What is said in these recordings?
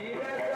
Yeah.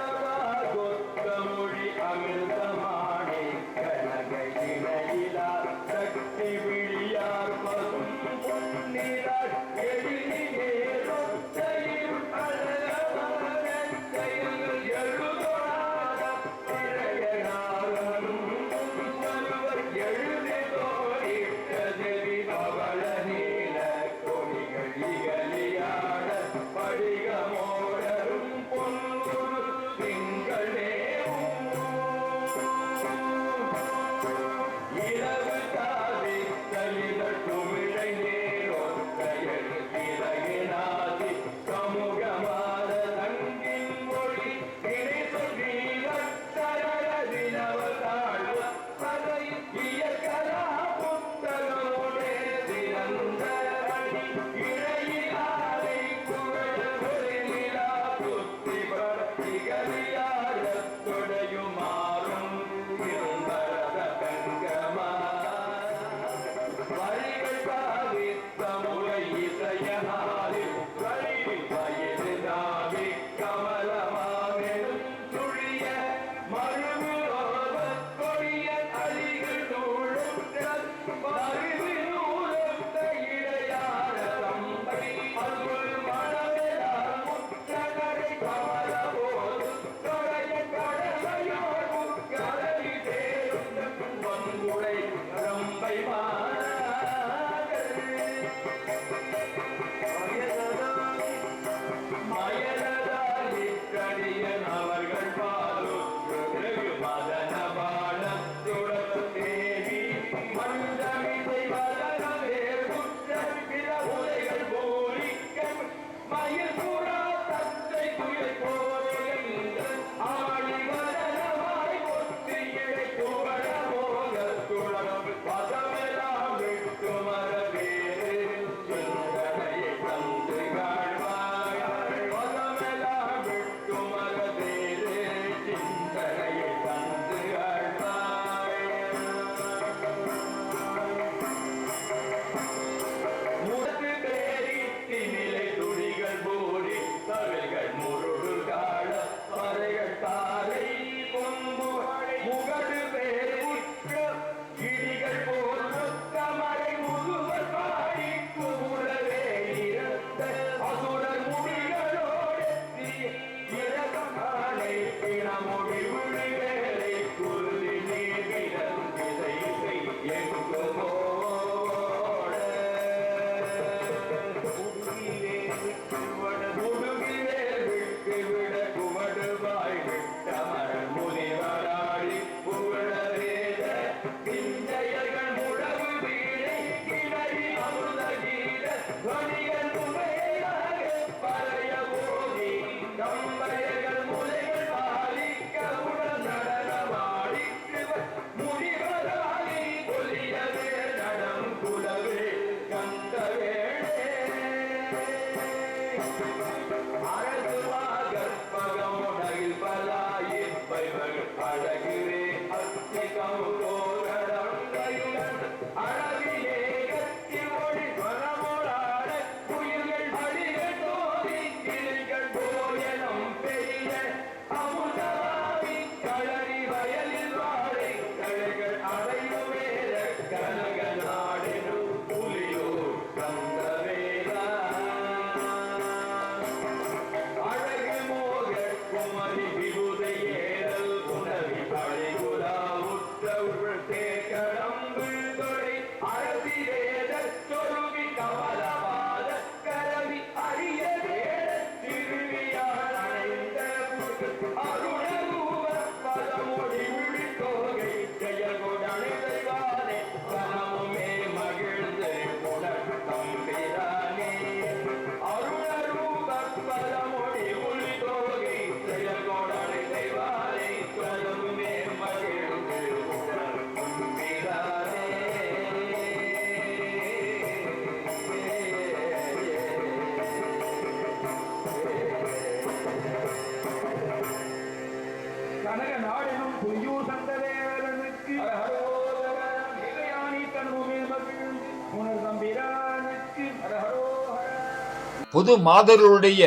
பொது மாதருடைய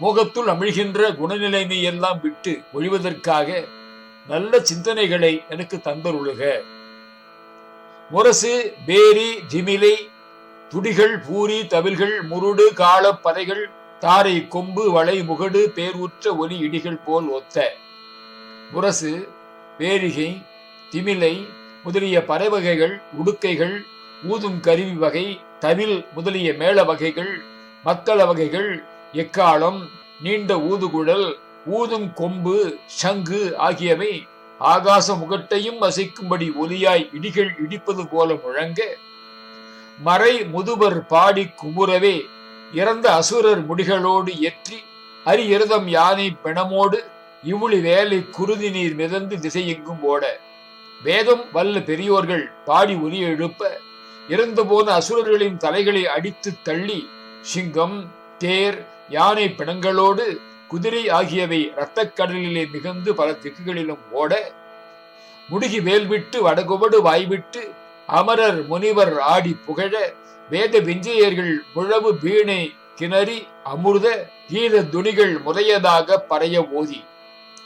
மோகத்துள் அமிழ்கின்ற குணநிலைமை எல்லாம் விட்டு ஒழிவதற்காக நல்ல சிந்தனைகளை எனக்கு தந்தருளுக. முரசு பேரி திமிலை துடிகள் பூரி தவில்கள் முருடு கால பறைகள் தாரை கொம்பு வளை முகடு பேருற்ற ஒலி இடிகள் போல் ஒத்த. முரசு பேரிகை திமிலை முதலிய பறவகைகள் உடுக்கைகள் ஊதும் கருவி வகை தவில் முதலிய மேள வகைகள் மத்தள வகைகள் எக்காலம் நீண்ட ஊதுகுழல் ஊதும் கொம்பு சங்கு ஆகியவை ஆகாச முகட்டையும் அசைக்கும்படி ஒலியாய் இடிகள் இடிப்பது போல முழங்க மறை முதுவர் பாடி குமுறவே இறந்த அசுரர் முடிகளோடு ஏற்றி அரியரதம் யானை பிணமோடு இவுளி வேலை குருதி நீர் மிதந்து திசையெங்கும் ஓட. வேதம் வல்ல பெரியோர்கள் பாடி ஒலி எழுப்ப இறந்து போன அசுரர்களின் தலைகளை அடித்து தள்ளி சிங்கம் தேர் யானை பிணங்களோடு குதிரை ஆகியவை இரத்தக் கடலிலே மிகுந்து பல திக்குகளிலும் ஓட முடுகி வேல்விட்டு வடகுபடு வாய்விட்டு அமரர் முனிவர் ஆடி புகழ வேத விஞ்சையர்கள் முழவு வீணை கிணறி அமிர்த கீத துணிகள் முறையதாக பறைய ஓதி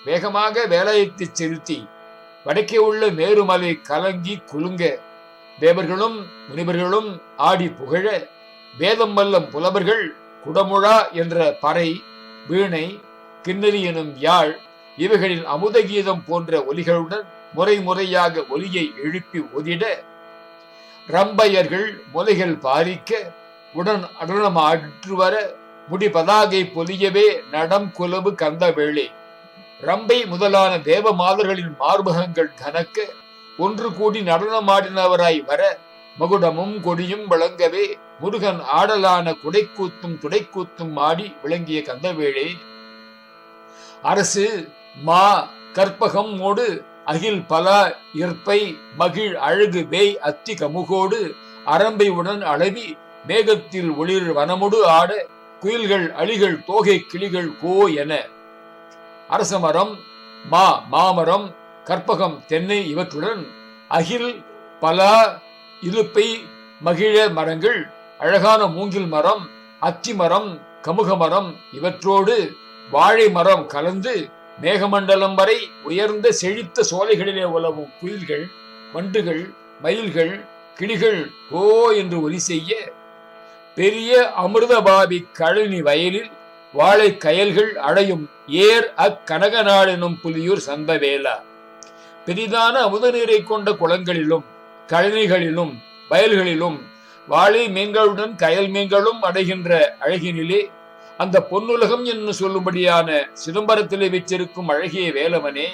வேகமாக வேலாயத்தை செலுத்தி வடக்கே உள்ள மேருமலை கலங்கி குலுங்க தேவர்களும் முனிவர்களும் ஆடி புகழ வேதம் வல்லம் புலவர்கள் குடமுழா என்ற பறை வீணை கிண்ணறி எனும் யாழ் இவைகளின் அமுத கீதம் போன்ற ஒலிகளுடன் முறை முறையாக ஒலியை எழுப்பி ஒதிட ரம்பையர்கள் முலைகள் பாரிக்க உடன் அடனம் ஆற்று வர முடி பதாகை பொலியவே நடம் குலவு கந்த வேளே ரம்பை முதலான தேவ மாதர்களின் மார்பகங்கள் கனக்க ஒன்று கூடி நடனமாடினவராய் வர மகுடமும் கொடியும் வழங்கவே முருகன் ஆடலான குடைக்கூத்தும் துடைக்கூத்தும் ஆடி விளங்கிய கந்தவேளே. அரசு மா கற்பகம் மோடு அகில் பல இற்பை மகிழ் அழகு வேய் அத்தி கமுகோடு அரம்பை உடன் அளவி மேகத்தில் ஒளிர் வனமுடு ஆட குயில்கள் அழிகள் தோகை கிளிகள் கோ என. அரசமரம் மா மாமரம் கற்பகம் தென்னை இவற்றுடன் அகில் பலா இருப்பை மகிழ மரங்கள் அழகான மூங்கில் மரம் அத்தி மரம் கமுக மரம் இவற்றோடு வாழை மரம் கலந்து மேகமண்டலம் வரை உயர்ந்த செழித்த சோலைகளிலே உலவும் குயில்கள் வண்டுகள் மயில்கள் கிளிகள் ஓ என்று ஒலி செய்ய பெரிய அமிர்தபாபி கழனி வயலில் வாழை கயல்கள் அடையும் ஏர் அக்கனகநாள் எனும் புலியூர் சந்தவேலா பெரிதான அமுத நீரை கொண்ட குளங்களிலும் கழனிகளிலும் வயல்களிலும் வாழை மீன்களுடன் கயல் மீன்களும் அடைகின்ற அழகினிலே அந்த பொன்னுலகம் என்று சொல்லும்படியான சிதம்பரத்திலே வச்சிருக்கும் அழகிய வேலவனே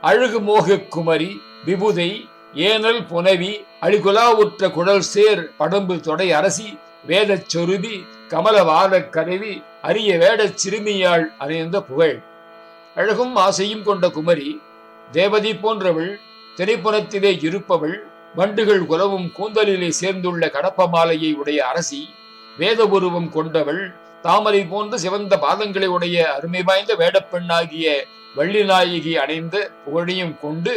அழகு மோக குமரி விபுதை ஏனல் புனவி அழிகுலா உற்ற குழல் சேர் படம்பு தொடை அரசி வேதச் சொருபி கமலவாதக் கருவி அரிய வேடச் சிறுமியாள் அணைந்த புகழ். அழகும் ஆசையும் கொண்ட குமரி தேவதி போன்றவள் திரைப்புறத்திலே இருப்பவள் வண்டுகள் குலவும் கூந்தலிலே சேர்ந்துள்ள கடப்ப மாலையை உடைய அரசி வேத உருவம் கொண்டவள் தாமரை போன்ற சிவந்த பாதங்களை உடைய அருமை வாய்ந்த வேடப்பெண்ணாகிய வள்ளிநாயகி அடைந்த புகழையும் கொண்டு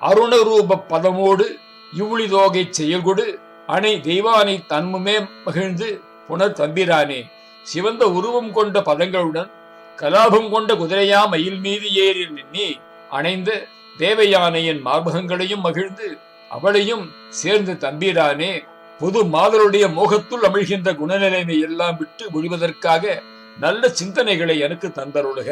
அருணரூப பதமோடு இவுளி தோகை செயல்கொடு அணை தெய்வானை தன்முமே மகிழ்ந்து புனர் தம்பிரானே சிவந்த உருவம் கொண்ட பதங்களுடன் கலாபம் கொண்ட குதிரையா மயில் மீது ஏறி நின்னி அணைந்த தேவயானையின் மார்பகங்களையும் மகிழ்ந்து அவளையும் சேர்ந்து தம்பீரானே பொது மாதருடைய மோகத்துள் அமிழ்கின்ற குணநிலைமை எல்லாம் விட்டு ஒழிவதற்காக நல்ல சிந்தனைகளை எனக்கு தந்தருளுக.